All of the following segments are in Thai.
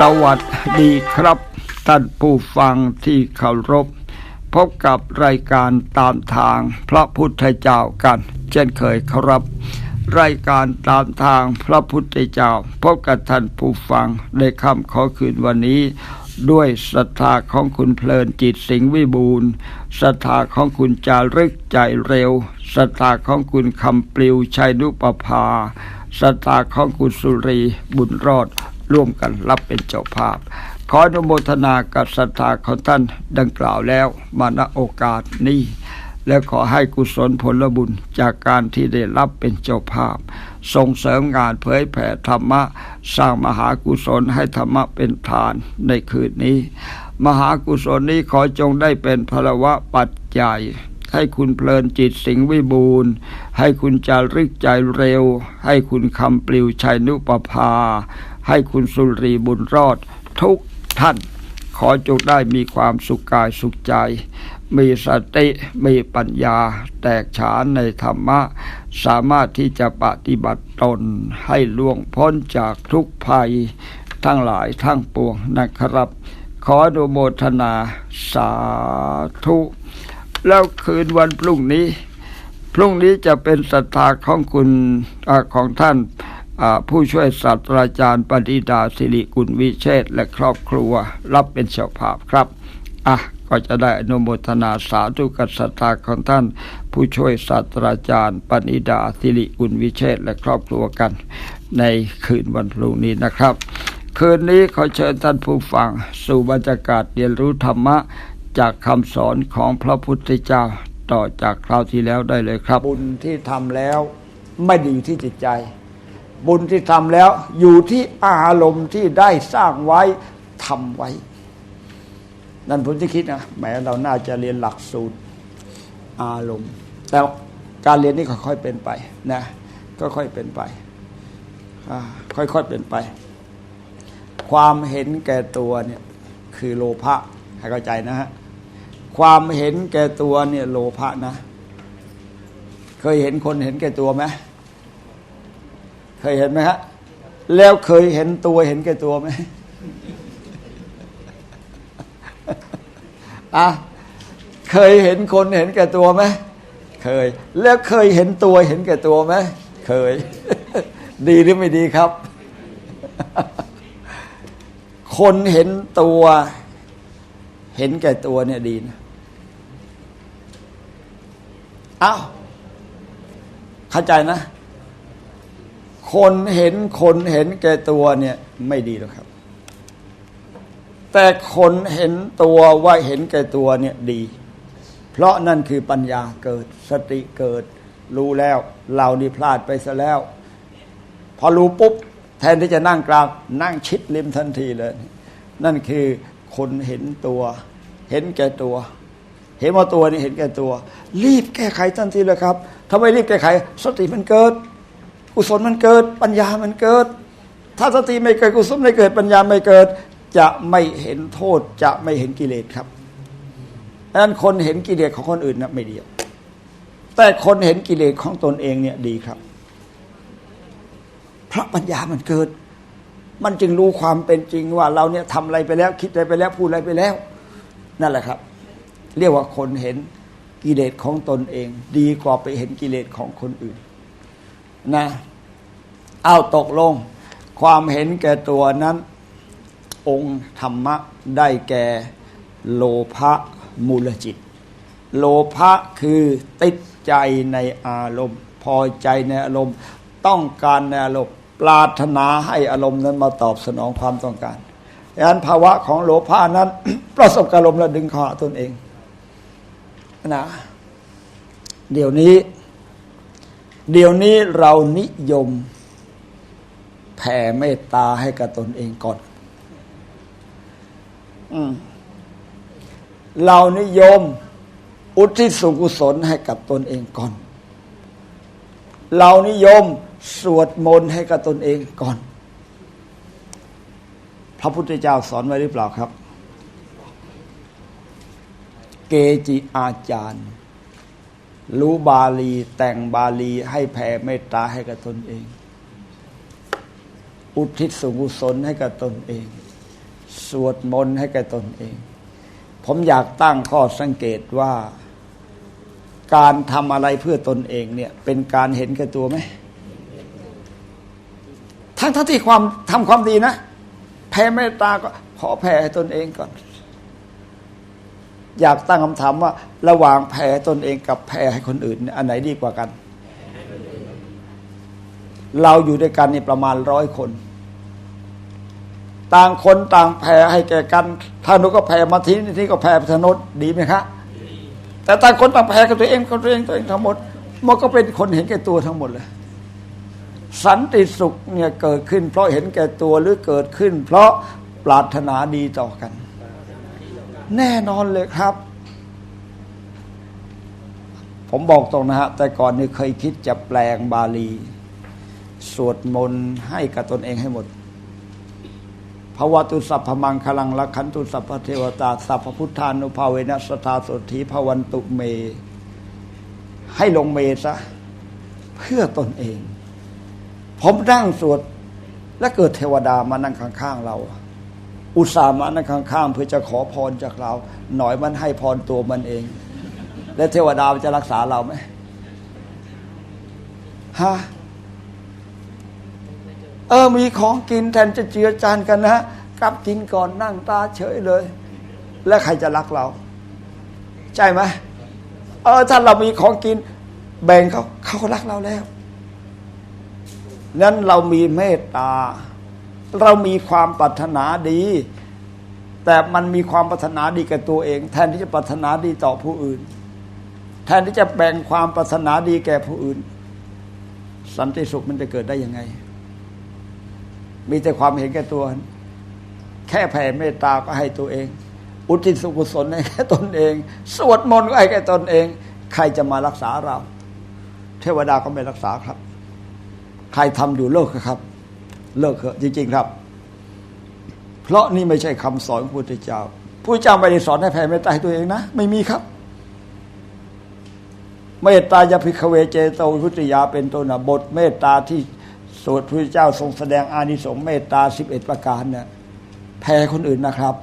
สวัสดีครับ ท่านผู้ฟังที่เคารพ พบกับรายการตามทางพระพุทธเจ้ากัน เช่นเคยครับ รายการตามทางพระพุทธเจ้า พบกับท่านผู้ฟังในค่ำขอคืนวันนี้ ด้วยศรัทธาของคุณเพลินจิตสิงห์วิบูลศรัทธาของคุณจารึกใจเร็วศรัทธาของคุณคำปลิวชัยนุปภาศรัทธาของคุณสุรีบุญรอด ร่วมกันรับเป็นเจ้าภาพ ขออนุโมทนากับศรัทธาของท่านดังกล่าวแล้วมาณโอกาสนี้ และขอให้กุศลผลบุญจากการที่ได้รับเป็นเจ้าภาพ ส่งเสริมงานเผยแผ่ธรรมะ สร้างมหากุศลให้ธรรมะเป็นฐานในคืนนี้ มหากุศลนี้ขอจงได้เป็นพลวะปัจจัยให้คุณเพลินจิตสิงวิบูรณ์ ให้คุณจารึกใจเร็ว ให้คุณคำปลิวชัยนุปภา ให้คุณสุรีบุญรอดทุกท่าน ขอจงได้มีความสุขกายสุขใจ มีสติมีปัญญา แตกฉานในธรรมะ สามารถที่จะปฏิบัติตนให้ล่วงพ้นจากทุกภัย ทั้งหลายทั้งปวงนะครับ ขออนุโมทนาสาธุ แล้วคืนวันพรุ่งนี้ พรุ่งนี้จะเป็นศรัทธาของคุณอของท่าน ผู้ช่วยศาสตราจารย์ปฏิดาสิริกุลวิเชษและครอบครัวรับเป็นเจ้าภาพครับ อะ ก็จะได้อนุโมทนาสาธุกับศรัทธาของท่าน ผู้ช่วยศาสตราจารย์ปณิดาสิริกุลวิเชษและครอบครัวกัน ในคืนวันพรุ่งนี้นะครับ คืนนี้ขอเชิญท่านผู้ฟัง สู่บรรยากาศเรียนรู้ธรรมะจากคำสอนของพระพุทธเจ้าต่อจากคราวที่แล้วได้เลยครับ บุญที่ทำแล้วไม่ด้อยู่ที่จิตใจ บุญที่ทำแล้ว อยู่ที่อารมณ์ที่ได้สร้างไว้ทำไว้ นั่นผมที่คิดนะแหมเราน่าจะเรียนหลักสูตรอารมณ์ แต่การเรียนนี่ค่อยๆเป็นไปนะก็ค่อยเป็นไป ค่อยๆเป็นไป ความเห็นแก่ตัวเนี่ยคือโลภะให้เข้าใจนะฮะความเห็นแก่ตัวเนี่ยโลภะนะ เคยเห็นคนเห็นแก่ตัวไหม เคยเห็นไหมฮะ แล้วเคยเห็นตัวเห็นแก่ตัวไหมอะเคยเห็นคนเห็นแก่ตัวไหมเคย แล้วเคยเห็นตัวเห็นแก่ตัวไหมเคย ดีหรือไม่ดีครับ คนเห็นตัว เห็นแก่ตัวเนี่ยดีนะอ้าวเข้าใจนะ คนเห็นคนเห็นแก่ตัวเนี่ยไม่ดีหรอกครับ แต่คนเห็นตัวว่าเห็นแก่ตัวเนี่ยดี เพราะนั่นคือปัญญาเกิดสติเกิด รู้แล้วเรานี่พลาดไปซะแล้ว พอรู้ปุ๊บ แทนที่จะนั่งกราบนั่งชิดริมทันทีเลย นั่นคือคนเห็นตัว เห็นแก่ตัว เห็นว่าตัวนี่เห็นแก่ตัว รีบแก้ไขทันทีเลยครับทำไมรีบแก้ไข สติมันเกิด กุศลมันเกิด ปัญญามันเกิด ถ้าสติไม่เกิดกุศลไม่เกิดปัญญาไม่เกิด จะไม่เห็นโทษจะไม่เห็นกิเลสครับดังนั้นคนเห็นกิเลสของคนอื่นนะไม่ดีแต่คนเห็นกิเลสของตนเองเนี่ยดีครับเพราะปัญญามันเกิด มันจึงรู้ความเป็นจริงว่าเราเนี่ยทำอะไรไปแล้ว คิดอะไรไปแล้วพูดอะไรไปแล้ว นั่นแหละครับ เรียกว่าคนเห็นกิเลสของตนเอง ดีกว่าไปเห็นกิเลสของคนอื่น นะเอาตกลง ความเห็นแก่ตัวนั้น องค์ธรรมะได้แก่โลภะมูลจิต โลภะคือติดใจในอารมณ์ พอใจในอารมณ์ ต้องการในอารมณ์ปรารถนาให้อารมณ์นั้นมาตอบสนองความต้องการดังนั้นภาวะของโลภะนั้น ประสบอารมณ์แล้วดึงขาตนเองนะเดี๋ยวนี้ เดี๋ยวนี้เรานิยม แผ่เมตตาให้กับตนเองก่อนอืมเรานิยม อุทิศส่วนกุศลให้กับตนเองก่อน เรานิยมสวดมนต์ให้กับตนเองก่อน พระพุทธเจ้าสอนไว้หรือเปล่าครับ เกจิอาจารย์ รู้บาลีแต่งบาลีให้แผ่เมตตาให้กับตนเอง อุทิศส่วนกุศลให้กับตนเอง สวดมนต์ให้แก่ตนเอง ผมอยากตั้งข้อสังเกตว่า การทำอะไรเพื่อตนเองเนี่ย เป็นการเห็นแก่ตัวไหมทั้งทั้งที่ความทำความดีนะแผ่เมตตาก็ขอแผ่ให้ตนเองก่อน อยากตั้งคำถามว่า ระหว่างแผ่ตนเองกับแผ่ให้คนอื่น อันไหนดีกว่ากัน เราอยู่ด้วยกันนี่ประมาณร้อยคน ต่างคนต่างแผ่ให้แก่กันถ้านุก็แผ่มาทีนี่ที่ก็แผ่ไปทางโนนดีไหมครับแต่ต่างคนต่างแผ่กับตัวเองกับตัวเองตัวเองทั้งหมด มันก็เป็นคนเห็นแก่ตัวทั้งหมดเลย สันติสุขเนี่ยเกิดขึ้น เพราะเห็นแก่ตัวหรือเกิดขึ้น เพราะปรารถนาดีต่อกัน แน่นอนเลยครับ ผมบอกตรงนะฮะ แต่ก่อนนี่เคยคิดจะแปลงบาลี สวดมนต์ให้กับตนเองให้หมดภาวตุสัพพมังคลังละขันตุสัพพเทวตา สัพพพุทธานุภาเวนัสทาสถีภวันตุเม ให้ลงเมซะเพื่อตนเอง ผมนั่งสวดและเกิดเทวดามานั่งข้างๆเรา อุตส่าห์มานั่งข้างๆเพื่อจะขอพรจากเรา หน่อยมันให้พรตัวมันเอง และเทวดาจะรักษาเราไหมฮะเออมีของกินแทนจะเจือจานกันนะกลับกินก่อนนั่งตาเฉยเลย แล้วใครจะรักเรา ใช่ไหมเออถ้าเรามีของกิน แบ่งเขาเขาก็รักเราแล้วนั้นเรามีเมตตา เรามีความปรารถนาดี แต่มันมีความปรารถนาดีกับตัวเอง แทนที่จะปรารถนาดีต่อผู้อื่น แทนที่จะแบ่งความปรารถนาดีแก่ผู้อื่น สันติสุขมันจะเกิดได้ยังไง มีแต่ความเห็นแก่ตัว แค่แผ่เมตตาก็ให้ตัวเอง อุทิศสุกุศลให้แก่ตนเอง สวดมนต์ก็ให้แก่ตนเอง ใครจะมารักษาเรา เทวดาก็ไม่รักษาครับ ใครทำอยู่เลิกครับ เลิกเถอะจริง ๆ ครับ เพราะนี่ไม่ใช่คำสอนของพุทธเจ้าพระเจ้าไม่ได้สอนให้แผ่เมตตาให้ตัวเองนะ ไม่มีครับเมตตายาภิกขเวเจโตวิพุติยาเป็นต้นนะบทเมตตาที่สวดพระเจ้าทรงแสดงอานิสงส์เมตตาสิบเอ็ดประการเนี่ยแพ้คนอื่นนะครับ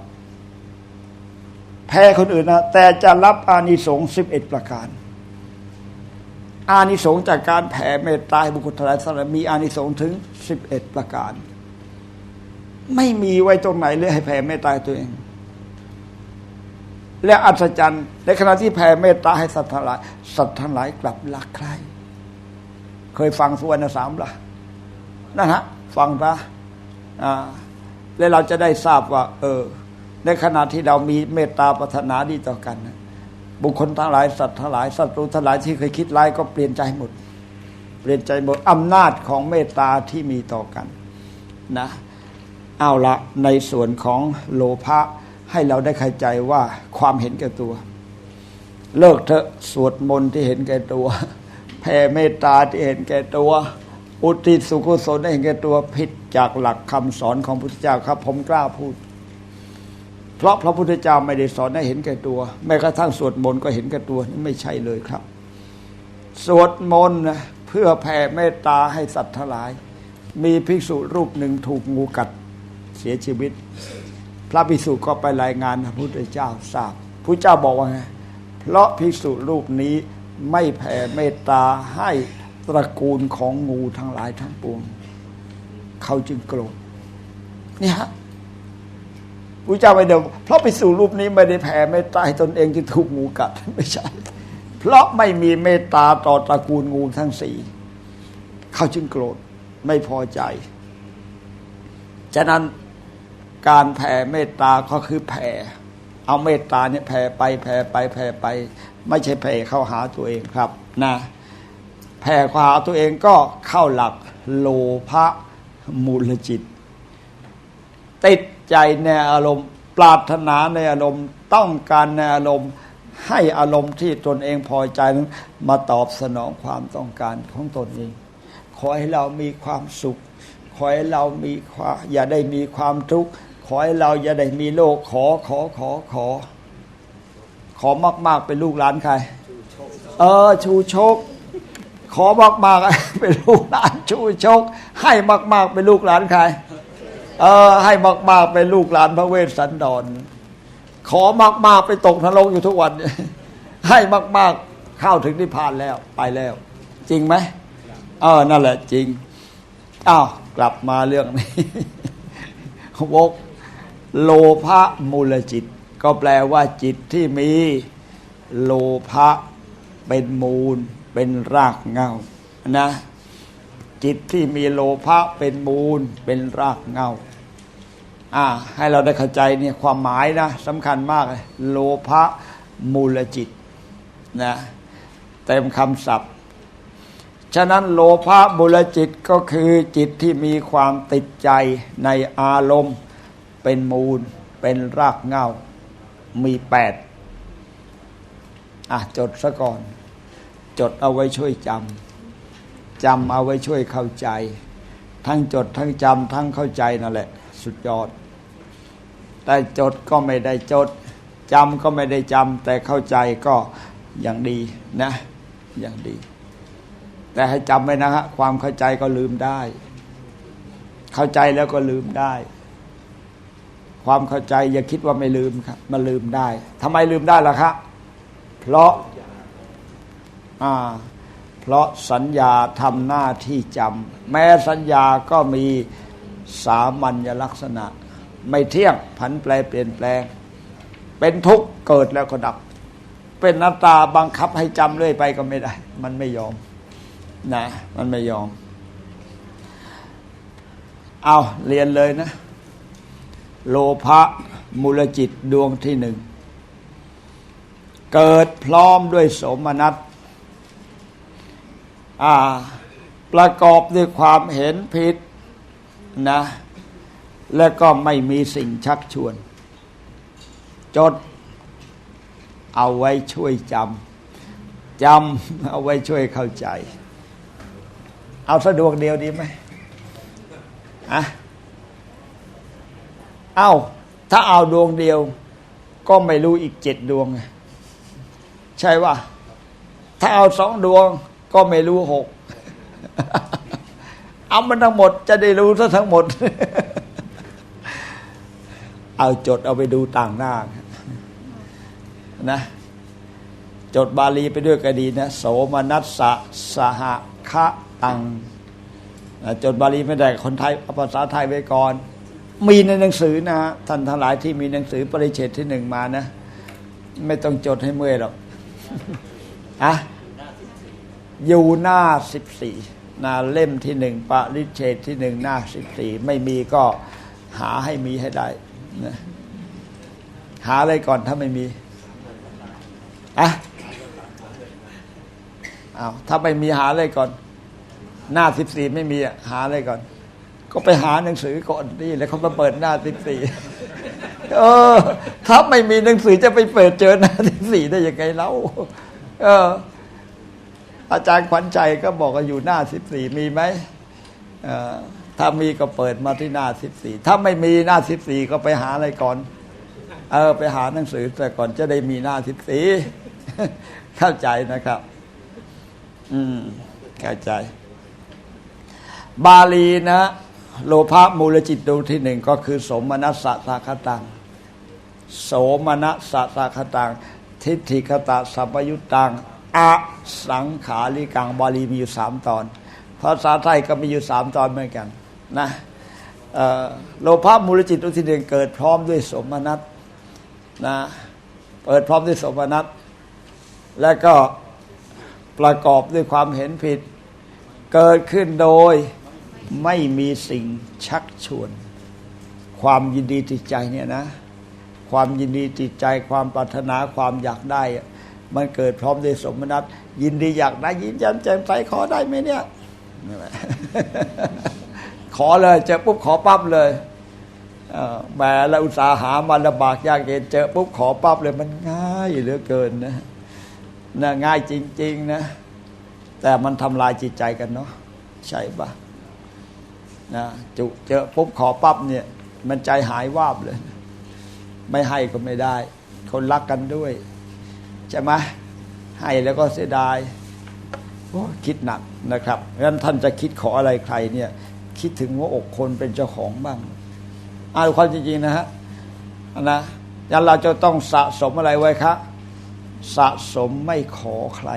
แพ้คนอื่นนะแต่จะรับอานิสงส์สิบเอ็ดประการ อานิสงส์จากการแผ่เมตตาให้บุคคลทั้งหลายสรรมีอานิสงส์ถึงสิบเอ็ดประการ ไม่มีไว้ตรงไหนเลยให้แผ่เมตตาตัวเอง และอัศจรรย์ในขณะที่แผ่เมตตาให้สัตว์ทั้งหลาย สัตว์ทั้งหลายกลับรักใคร เคยฟังสุวรรณสามละนั่นฮะฟังปะอ่าแล้วเราจะได้ทราบว่า เออ ในขณะที่เรามีเมตตาปรารถนาดีต่อกันนะ บุคคลทั้งหลายสัตว์ทั้งหลายสัตว์ทั้งหลายที่เคยคิดร้ายก็เปลี่ยนใจหมด เปลี่ยนใจหมดอำนาจของเมตตาที่มีต่อกันนะเอาละในส่วนของโลภะให้เราได้เข้าใจว่าความเห็นแก่ตัว เลิกเถอะสวดมนต์ที่เห็นแก่ตัวแผ่เมตตาที่เห็นแก่ตัว อุทิศสุขุศลให้เห็นแก่ตัวผิดจากหลักคำสอนของพระพุทธเจ้าครับ ผมกล้าพูด เพราะพระพุทธเจ้าไม่ได้สอนให้เห็นแก่ตัว แม้กระทั่งสวดมนต์ก็เห็นแก่ตัวนี่ไม่ใช่เลยครับ สวดมนต์นะเพื่อแผ่เมตตาให้สัตว์ทั้งหลาย มีภิกษุรูปหนึ่งถูกงูกัดเสียชีวิต พระภิกษุก็ไปรายงานพระพุทธเจ้าทราบพระเจ้าบอกว่าไงเพราะภิกษุรูปนี้ไม่แผ่เมตตาให้ตระกูลของงูทั้งหลายทั้งปวง เขาจึงโกรธนี่ฮะ พระเจ้าไม่เดียวเพราะภิกษุรูปนี้ไม่ได้แผ่เมตตาให้ตนเองจึงถูกงูกัดไม่ใช่ เพราะไม่มีเมตตาต่อตระกูลงูทั้งสี่เขาจึงโกรธไม่พอใจ ฉะนั้นการแผ่เมตตาก็คือแผ่ เอาเมตตาเนี่ยแผ่ไปแผ่ไปแผ่ไป ไม่ใช่แผ่เข้าหาตัวเองครับนะแผ่ข้าหาตัวเองก็เข้าหลักโลภะมูลจิต ติด ใจในอารมณ์ ปรารถนาในอารมณ์ต้องการในอารมณ์ให้อารมณ์ที่ตนเองพอใจนั้นมาตอบสนองความต้องการของตนเอง ขอให้เรามีความสุข ขอให้เรามีความอย่าได้มีความทุกข์ ขอให้เราอย่าได้มีโรคขอขอขอขอ ขอมาก ๆ เป็นลูกหลานใคร เออ ชูโชคขอมาก ๆ เป็นลูกหลานชูโชคให้มาก ๆ เป็นลูกหลานใคร เออ ให้มากๆเป็นลูกหลานพระเวสสันดร ขอมากๆไปตกนรกอยู่ทุกวันให้มากๆเข้าถึงนิพพานแล้วไปแล้ว จริงไหมเออนั่นแหละจริงอ้าวกลับมาเรื่องนี้วกโลภะมูลจิต ก็แปลว่าจิตที่มีโลภะเป็นมูล เป็นรากเงานะ จิตที่มีโลภะเป็นมูล เป็นรากเงา อ่าให้เราได้เข้าใจเนี่ยความหมายนะสำคัญมากเลยโลภะมูลจิตนะเต็มคำศัพท์ ฉะนั้นโลภะมูลจิตก็คือจิตที่มีความติดใจในอารมณ์ เป็นมูล เป็นรากเงามีแปดอะจดซะก่อน จดเอาไว้ช่วยจำจำเอาไว้ช่วยเข้าใจ ทั้งจดทั้งจำทั้งเข้าใจนั่นแหละ สุดยอด แต่จดก็ไม่ได้จดจำก็ไม่ได้จำแต่เข้าใจก็อย่างดีนะอย่างดี แต่ให้จำไว้นะฮะความเข้าใจก็ลืมได้ เข้าใจแล้วก็ลืมได้ ความเข้าใจอย่าคิดว่าไม่ลืมครับมันลืมได้ทำไมลืมได้ล่ะครับเพราะอ่าเพราะสัญญาทำหน้าที่จำแม้สัญญาก็มีสามัญลักษณะ ไม่เที่ยง ผันแปรเปลี่ยนแปลง เป็นทุกข์เกิดแล้วก็ดับ เป็นหน้าตาบังคับให้จำเรื่อยไปก็ไม่ได้ มันไม่ยอมนะมันไม่ยอม เอาเรียนเลยนะ โลภะมูลจิตดวงที่หนึ่ง เกิดพร้อมด้วยสมนัสอ่าประกอบด้วยความเห็นผิดนะ และก็ไม่มีสิ่งชักชวน จดเอาไว้ช่วยจำจำเอาไว้ช่วยเข้าใจ เอาสะดวกเดียวดีไหมอะเอาถ้าเอาดวงเดียว ก็ไม่รู้อีกเจ็ดดวง ใช่ว่า ถ้าเอาสองดวง ก็ไม่รู้หกเอามันทั้งหมดจะได้รู้ซะทั้งหมด เอาจดเอาไปดูต่างหน้านะ จดบาลีไปด้วยก็ดีนะโสมนัสสะสหคะตังจดบาลีไม่ได้คนไทยภาษาไทยไว้ก่อน มีในหนังสือนะฮะท่านทั้งหลายที่มีหนังสือปริเชตที่หนึ่งมานะ ไม่ต้องจดให้เมื่อยหรอกอะอยู่หน้าสิบสี่นาเล่มที่หนึ่งปริเชตที่หนึ่งหน้าสิบสี่ไม่มีก็หาให้มีให้ได้ นะหาอะไรก่อนถ้าไม่มีอะเอาถ้าไม่มีหาอะไรก่อน หน้าสิบสี่ไม่มีอะหาอะไรก่อน ก็ไปหาหนังสือก่อนนี่แล้วเขามาเปิดหน้าสิบสี่เออ ถ้าไม่มีหนังสือจะไปเปิดเจอหน้าสิบสี่ได้ยังไงเล่าเออ อาจารย์ขวัญใจก็บอกว่าอยู่หน้าสิบสี่มีไหมเออ ถ้ามีก็เปิดมาที่หน้าสิบสี่ถ้าไม่มีหน้าสิบสี่ก็ไปหาอะไรก่อน เออไปหาหนังสือแต่ก่อนจะได้มีหน้าสิบสี่เข้าใจนะครับ อืมเข้าใจ บาลีนะ โลภะมูลจิตดวงที่หนึ่งก็คือ สมนัสสะสาคตัง โสมนัสสะสาคตัง ทิฏฐิคตะสัมปยุตตังอสังขาริกังบาลีมีอยู่สามตอนภาษาไทยก็มีอยู่สามตอนเหมือนกัน นะเอ่อโลภะมูลจิตดวงที่หนึ่งเกิดพร้อมด้วยสมนัสนะเปิดพร้อมด้วยสมนัสและก็ประกอบด้วยความเห็นผิด เกิดขึ้นโดยไม่มีสิ่งชักชวน ความยินดีติดใจเนี่ยนะ ความยินดีติดใจความปรารถนาความอยากได้อะมันเกิดพร้อมด้วยสมนัตยินดีอยากได้ยินแย้มแจ่มใสขอได้ไหมเนี่ย อเลยเจอปุ๊บขอปั๊บเลยเแหมเราอุตสาหามาลำบากยากเย็นเจอปุ๊บขอปั๊บเลยมันง่ายเหลือเกินนะนะง่ายจริง ๆนะ แต่มันทำลายจิตใจกันเนาะใช่ปะนะจุเจอปุ๊บขอปั๊บเนี่ย มันใจหายวาบเลย ไม่ให้ก็ไม่ได้ คนรักกันด้วยใช่ไหมให้แล้วก็เสียดายคิดหนักนะครับงั้นท่านจะคิดขออะไรใครเนี่ย คิดถึงหัวอกคนเป็นเจ้าของบ้างเอาความจริงๆนะฮะนะยันเราจะต้องสะสมอะไรไว้ครับสะสมไม่ขอใคร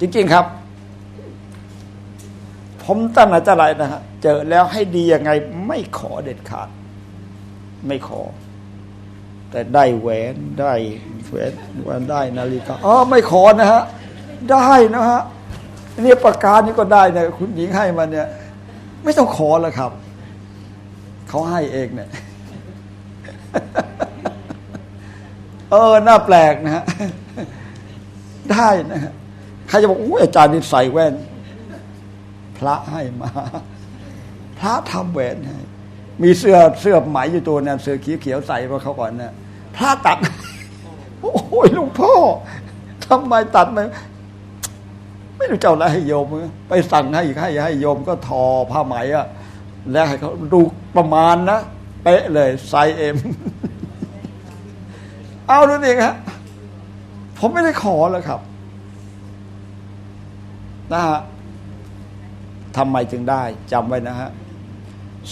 จริงๆครับ ผมตั้งแต่แต่ไรนะฮะเจอแล้วให้ดียังไง ไม่ขอเด็ดขาด ไม่ขอ แต่ได้แหวนได้แหวนแหวนได้นาฬิกาอ๋อไม่ขอนะฮะได้นะฮะนี่ประกาศนี่ก็ได้นะคุณหญิงให้มาเนี่ย ไม่ต้องขอแล้วครับ เขาให้เองเนี่ย เออ น่าแปลกนะฮะ ได้นะฮะ ใครจะบอกอุ้ยอาจารย์นี่ใส่แว่น พระให้มา พระทำแหวนให้ มีเสื้อเสื้อไหมอยู่ตัวเนี่ยเสื้อเขียวๆใส่มาเขาก่อนเนี่ยพระตัด โอ้ยหลุงพ่อทำไมตัดมา ไม่รู้เจ้าอะไรให้โยมไปสั่งให้ให้ให้โยมก็ทอผ้าไหมอะแล้วให้เขาดูประมาณนะเป๊ะเลยไซเอ็มเอาดูเองฮะผมไม่ได้ขอแล้วครับนะฮะทำไมจึงได้จำไว้นะฮะ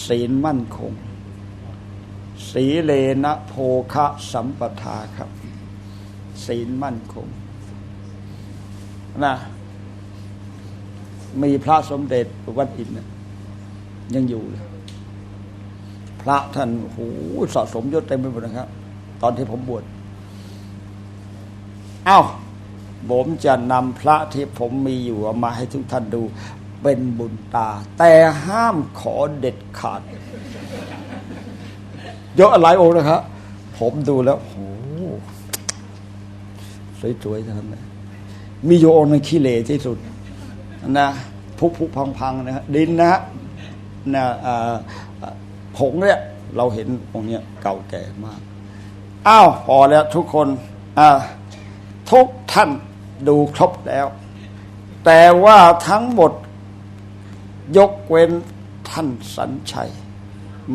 ศีลมั่นคงสีเลนะโภคะสัมปทาครับ ศีลมั่นคงนะ มีพระสมเด็จวัดอินยังอยู่เลยพระท่านโหสะสมยศเต็มไปหมดนะครับ ตอนที่ผมบวชเอ้าผมจะนำพระที่ผมมีอยู่มาให้ทุกท่านดูเป็นบุญตา แต่ห้ามขอเด็ดขาดเยอะหลายองค์นะครับผมดูแล้วโหสวยๆทั้งนั้นมีโยองค์หนึงขี้เหร่ที่สุด นะพุพุพังๆนะฮะดินนะฮะนะผงเนี่ยเราเห็นองเนี้ยเก่าแก่มากอ้าวพอแล้วทุกคนทุกท่านดูครบแล้ว แต่ว่าทั้งหมดยกเว้นท่านสัญชัย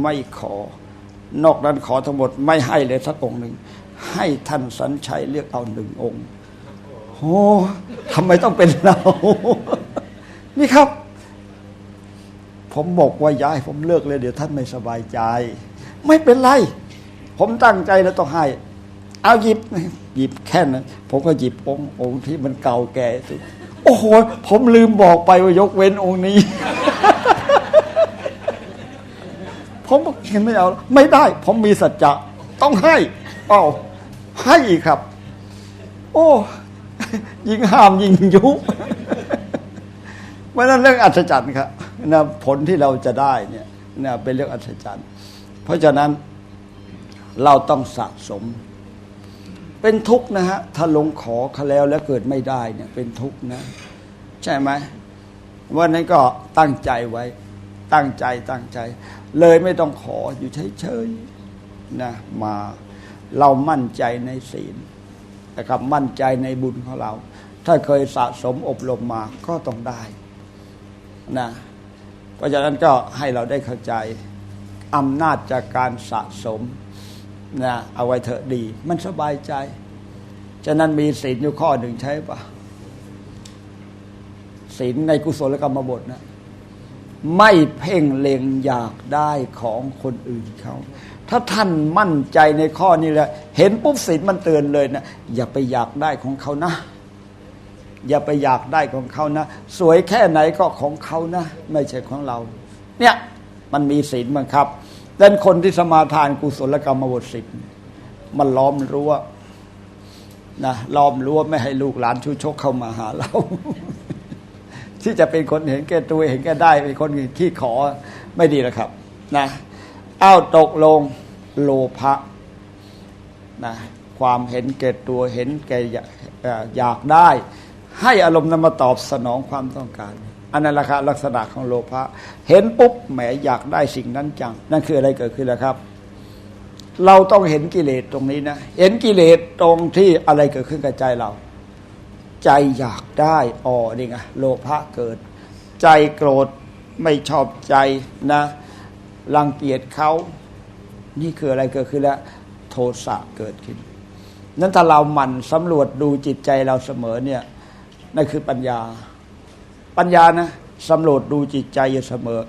ไม่ขอนอกนั้นขอทั้งหมดไม่ให้เลยสักองค์หนึ่ง ให้ท่านสัญชัยเลือกเอาหนึ่งองค์โอ้ทำไมต้องเป็นเรา นี่ครับ ผมบอกว่ายายผมเลิกเลยเดี๋ยวท่านไม่สบายใจ ไม่เป็นไร ผมตั้งใจแล้วต้องให้เอาหยิบหยิบแค่นั้นผมก็หยิบองค์องค์ที่มันเก่าแก่สุดโอ้โห ผมลืมบอกไปว่ายกเว้นองค์นี้ ผมบอกเห็นไม่เอา ไม่ได้ ผมมีสัจจะต้องให้ เอาให้อีกครับ โอ้ ยิงห้ามยิงยุบ เพราะนั้นเรื่องอัศจรรย์ครับนะผลที่เราจะได้เนี่ยนะเป็นเรื่องอัศจรรย์ เพราะฉะนั้นเราต้องสะสม เป็นทุกข์นะฮะถ้าลงขอเขาแล้วแล้วเกิดไม่ได้เนี่ยเป็นทุกข์นะ ใช่ไหมวันนั้นก็ตั้งใจไว้ ตั้งใจตั้งใจ เลยไม่ต้องขออยู่เฉยๆนะมาเรามั่นใจในศีลนะครับมั่นใจในบุญของเรา ถ้าเคยสะสมอบรมมาก็ต้องได้ นะเพราะฉะนั้นก็ให้เราได้เข้าใจอำนาจจากการสะสมนะเอาไว้เถอะดี มันสบายใจ ฉะนั้นมีศีลอยู่ข้อหนึ่งใช่ปะศีลในกุศลกรรมบทนะไม่เพ่งเล็งอยากได้ของคนอื่นเขาถ้าท่านมั่นใจในข้อนี้แล้วเห็นปุ๊บศีลมันเตือนเลยนะอย่าไปอยากได้ของเขานะ อย่าไปอยากได้ของเขานะ สวยแค่ไหนก็ของเขานะ ไม่ใช่ของเรา เนี่ยมันมีศีลบังคับดังนั้นคนที่สมาทานกุศลกรรมบทสิบมันล้อมรั้วนะล้อมรั้วไม่ให้ลูกหลานชูชกเข้ามาหาเรา ที่จะเป็นคนเห็นแก่ตัวเห็นแก่ได้เป็นคนขี้ขอไม่ดีแล้วครับ นะอ้าวตกลงโลภะนะความเห็นแก่ตัวเห็นแก่อยากได้ ให้อารมณ์นั้นมาตอบสนองความต้องการ อันนั้นแหละครับลักษณะของโลภะเห็นปุ๊บแหมอยากได้สิ่งนั้นจัง นั่นคืออะไรเกิดขึ้นแล้วครับ เราต้องเห็นกิเลสตรงนี้นะ เห็นกิเลสตรงที่อะไรเกิดขึ้นกับใจเรา ใจอยากได้อ๋อนี่ไงโลภะเกิด ใจโกรธไม่ชอบใจนะรังเกียจเขานี่คืออะไรเกิดขึ้นแล้ว โทสะเกิดขึ้น นั้นถ้าเราหมั่นสำรวจดูจิตใจเราเสมอเนี่ย นั่นคือปัญญา ปัญญานะสำรวจดูจิตใจอยู่เสมอ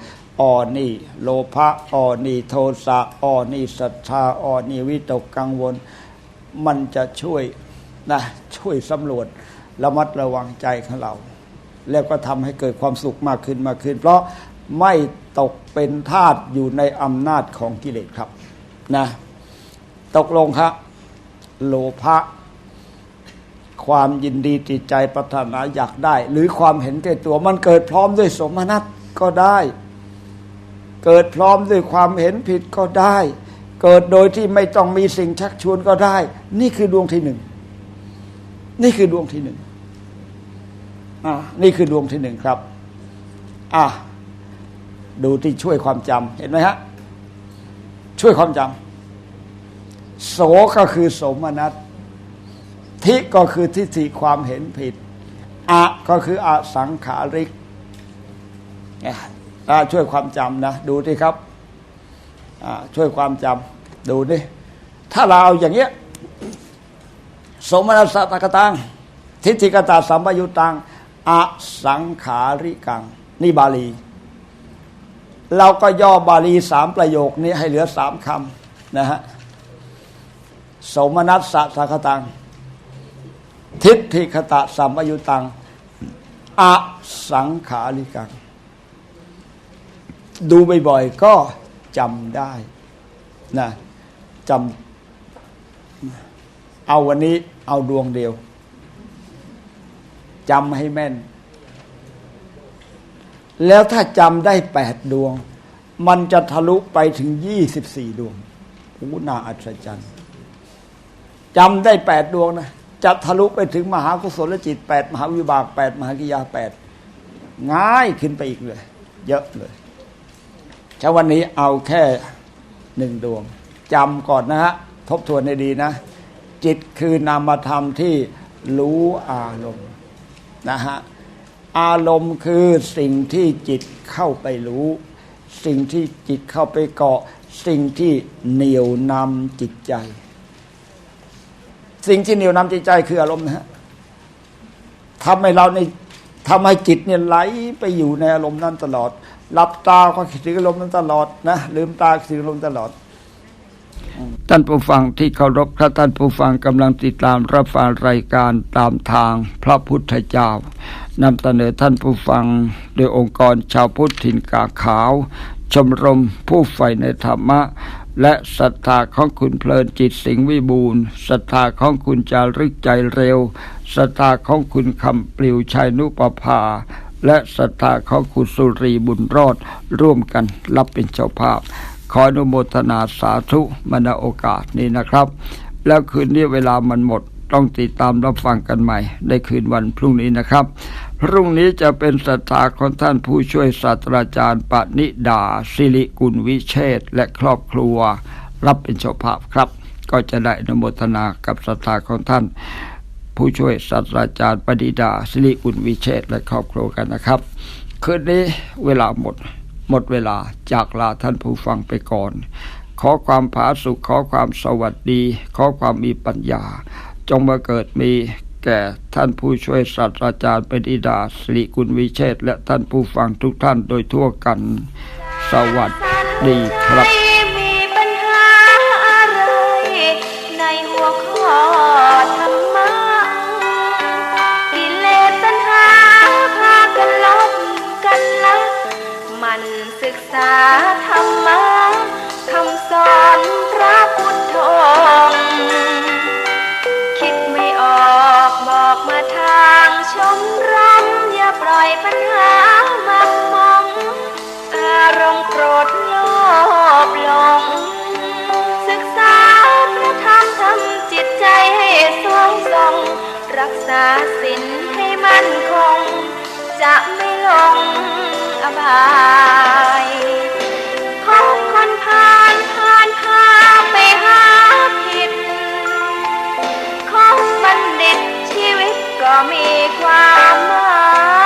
อ่อนี่ โลภะอ่อนี่โทสะอ่อนี่ศรัทธาอ่อนนี่วิตกกังวล มันจะช่วยนะช่วยสำรวจระมัดระวังใจของเรา แล้วก็ทำให้เกิดความสุขมากขึ้นมากขึ้น เพราะไม่ตกเป็นทาสอยู่ในอำนาจของกิเลสครับนะ ตกลงครับโลภะ ความยินดีติดใจปรารถนาอยากได้ หรือความเห็นแก่ตัวมันเกิดพร้อมด้วยสมนัตก็ได้ เกิดพร้อมด้วยความเห็นผิดก็ได้ เกิดโดยที่ไม่ต้องมีสิ่งชักชวนก็ได้ นี่คือดวงที่หนึ่งนี่คือดวงที่หนึ่งอ่านี่คือดวงที่หนึ่งครับอะดูที่ช่วยความจำเห็นไหมฮะช่วยความจำโสก็คือสมนัต ทิก็คือทิฏฐิความเห็นผิดอะก็คืออสังขาริกนี่ยอ่าช่วยความจำนะ ดูที่ครับอ่าช่วยความจำดูดิถ้าเราเอาอย่างเงี้ย สมนัสสะตกตัง ทิฏฐิกตาสัมปยุตังอสังขาริกัง นี่บาลี เราก็ย่อบาลีสามประโยคนี้ให้เหลือสามคำนะฮะสมนัสสะตกตัง ทิฏฐิคตะสัมปยุตังอสังขาริกัง ดูบ่อยๆก็จำได้นะจำเอาวันนี้เอาดวงเดียวจำให้แม่น แล้วถ้าจำได้แปดดวง มันจะทะลุไปถึงยี่สิบสี่ดวงโอ้น่าอัศจรรย์จำได้แปดดวงนะ จะทะลุไปถึงมหากุศลจิตแปดมหาวิบากแปดมหากิยาแปดง่ายขึ้นไปอีกเลย เยอะเลยเช้าวันนี้เอาแค่หนึ่งดวงจำก่อนนะฮะทบทวนให้ดีนะ จิตคือนามธรรมที่รู้อารมณ์นะฮะอารมณ์คือสิ่งที่จิตเข้าไปรู้ สิ่งที่จิตเข้าไปเกาะ สิ่งที่เหนี่ยวนำจิตใจ สิ่งที่เหนี่ยวนำจิตใจคืออารมณ์นะฮะทำให้เราในทำให้จิตเนี่ยไหลไปอยู่ในอารมณ์นั้นตลอดหลับตาก็คิดถึงอารมณ์นั้นตลอดนะลืมตาคิดถึงอารมณ์ตลอด ท่านผู้ฟังที่เคารพถ้าท่านผู้ฟังกำลังติดตามรับฟังรายการตามทางพระพุทธเจ้านำเสนอท่านผู้ฟัง โดยองค์กรชาวพุทธถิ่นกาขาว ชมรมผู้ใฝ่ในธรรมะ และศรัทธาของคุณเพลินจิตสิงห์วิบูลศรัทธาของคุณจารึกใจเร็วศรัทธาของคุณคำปลิวชัยนุปภา และศรัทธาของคุณสุรีบุญรอดร่วมกันรับเป็นเจ้าภาพ ขออนุโมทนาสาธุมณโอกาสนี้นะครับ แล้วคืนนี้เวลามันหมดต้องติดตามรับฟังกันใหม่ในคืนวันพรุ่งนี้นะครับ พรุ่งนี้จะเป็นศรัทธาของท่านผู้ช่วยศาสตราจารย์ปณิดา สิริกุลวิเชษและครอบครัว รับเป็นเจ้าภาพครับ ก็จะได้นโมทนากับศรัทธาของท่าน ผู้ช่วยศาสตราจารย์ปณิดา สิริกุลวิเชษและครอบครัวกันนะครับ คืนนี้เวลาหมด หมดเวลาจากลาท่านผู้ฟังไปก่อน ขอความผาสุขขอความสวัสดี ขอความมีปัญญา จงมาเกิดมี แก่ท่านผู้ช่วยศาสตราจารย์ปณิดาสิริกุลวิเชษและท่านผู้ฟังทุกท่านโดยทั่วกัน สวัสดีครับมีปัญหาอะไรในหัวข้อธรรมะกิเลสตัณหาพากันลบกันละมันศึกษา รักษาศีลให้มั่นคง จะไม่ลงอบายพบคนพาลพานพาไปหาผิดคบบัณฑิตชีวิตก็มีความหมาย